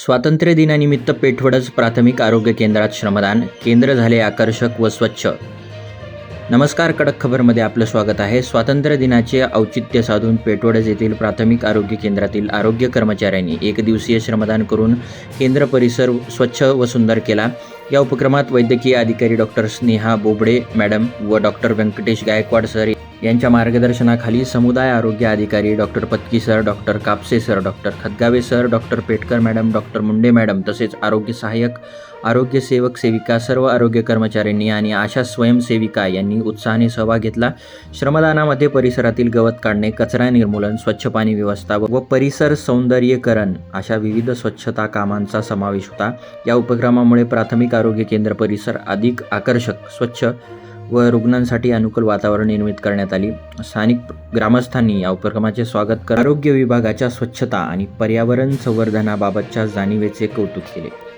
स्वातंत्र्य दिनानिमित्त पेठवडच प्राथमिक आरोग्य केंद्रात श्रमदान केंद्र झाले आकर्षक व स्वच्छ. नमस्कार कडक खबरमध्ये आपलं स्वागत आहे. स्वातंत्र्य दिनाचे औचित्य साधून पेठवडज येथील प्राथमिक आरोग्य केंद्रातील आरोग्य कर्मचाऱ्यांनी एक दिवसीय श्रमदान करून केंद्र परिसर स्वच्छ व सुंदर केला. या उपक्रमात वैद्यकीय अधिकारी डॉक्टर स्नेहा बोबडे मॅडम व डॉक्टर व्यंकटेश गायकवाड सर यांच्या मार्गदर्शनाखाली समुदाय आरोग्य अधिकारी doctor Patki sir doctor Kapse sir doctor Khatgave sir doctor Petkar madam doctor Munde madam तसेच आरोग्य सहाय्यक आरोग्य सेवक सेविका सर्व आरोग्य कर्मचाऱ्यांनी आणि आशा स्वयंसेविका यांनी उत्साहाने सहभाग घेतला. श्रमदानामध्ये परिसरातील गवत काढणे कचरा निर्मूलन स्वच्छ पाणी व्यवस्था व परिसर सौंदर्यीकरण अशा विविध स्वच्छता कामांचा समावेश होता. या उपक्रमामुळे प्राथमिक आरोग्य केंद्र परिसर अधिक आकर्षक स्वच्छ व रुग्णांसाठी अनुकूल वातावरण निर्मित करण्यात आली. स्थानिक ग्रामस्थांनी या उपक्रमाचे स्वागत कर आरोग्य विभागाच्या स्वच्छता आणि पर्यावरण संवर्धनाबाबतच्या जाणीवेचे कौतुक केले.